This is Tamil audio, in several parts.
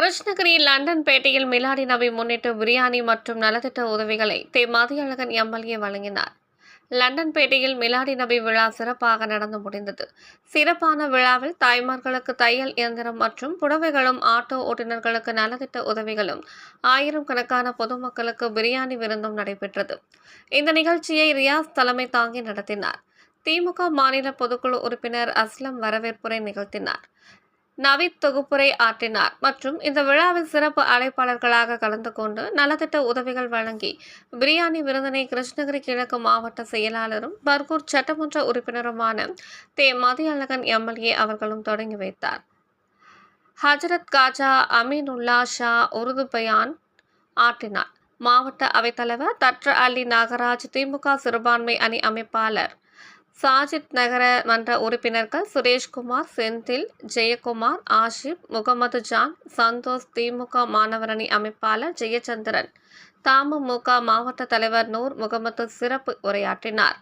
கிருஷ்ணகிரி லண்டன் பேட்டையில் மிலாடி நபி முன்னிட்டு பிரியாணி மற்றும் நலத்திட்ட உதவிகளை தே மதியழகன் எம்எல்ஏ வழங்கினார். லண்டன் பேட்டையில் மிலாடி நபி விழா சிறப்பாக நடந்து முடிந்தது. சிறப்பான விழாவில் தாய்மார்களுக்கு தையல் இயந்திரம் மற்றும் புடவைகளும் ஆட்டோ ஓட்டுநர்களுக்கு நலத்திட்ட உதவிகளும் ஆயிரம் கணக்கான பொதுமக்களுக்கு பிரியாணி விருந்தும் நடைபெற்றது. இந்த நிகழ்ச்சியை ரியாஸ் தலைமை தாங்கி நடத்தினார். திமுக மாநில பொதுக்குழு உறுப்பினர் அஸ்லம் வரவேற்புரை நிகழ்த்தினார். நவீத் தொகுப்புரை ஆற்றினார். மற்றும் இந்த விழாவில் சிறப்பு அழைப்பாளர்களாக கலந்து கொண்டு நலத்திட்ட உதவிகள் வழங்கி பிரியாணி விருந்தினை கிருஷ்ணகிரி கிழக்கு மாவட்ட செயலாளரும் பர்கூர் சட்டமன்ற உறுப்பினருமான தே. மதியழகன் எம்எல்ஏ அவர்களும் தொடங்கி வைத்தார். ஹஜரத் காஜா அமீனுல்லா ஷா உருது பயான் ஆற்றினார். மாவட்ட அவைத்தலைவர் தற்ற அலி நாகராஜ் திமுக சிறுபான்மை அணி அமைப்பாளர் சாஜித் நகர மன்ற உறுப்பினர்கள் சுரேஷ்குமார் செந்தில் ஜெயக்குமார் ஆஷிப் முகமது ஜான் சந்தோஷ் திமுக மாணவரணி அமைப்பாளர் ஜெயச்சந்திரன் தமுமுக மாவட்ட தலைவர் நூர் முகமது சிறப்பு உரையாற்றினார்.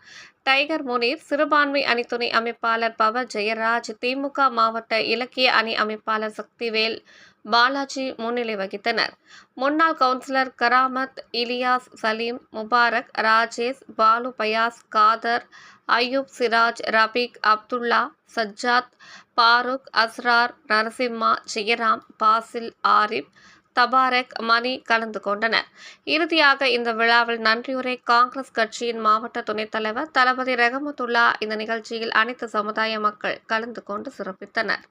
டைகர் முனீர் சிறுபான்மை அணி துணை அமைப்பாளர் பவ ஜெயராஜ் திமுக மாவட்ட இலக்கிய அணி அமைப்பாளர் சக்திவேல் பாலாஜி முன்னிலை வகித்தனர். முன்னாள் கவுன்சிலர் கராமத் இலியாஸ் சலீம் முபாரக் ராஜேஷ் பாலு பயாஸ் காதர் அயூப் சிராஜ் ரபீக் அப்துல்லா சஜ்ஜாத் பாரூக் அஸ்ரார் நரசிம்மா ஜெயராம் பாசில் ஆரிப் தபாரக் மணி கலந்து கொண்டனர். இறுதியாக இந்த விழாவில் நன்றியுரை காங்கிரஸ் கட்சியின் மாவட்ட துணைத் தலைவர் தளபதி ரஹமத்துல்லா இந்த நிகழ்ச்சியில் அனைத்து சமுதாய மக்கள் கலந்து கொண்டு சிறப்பித்தனர்.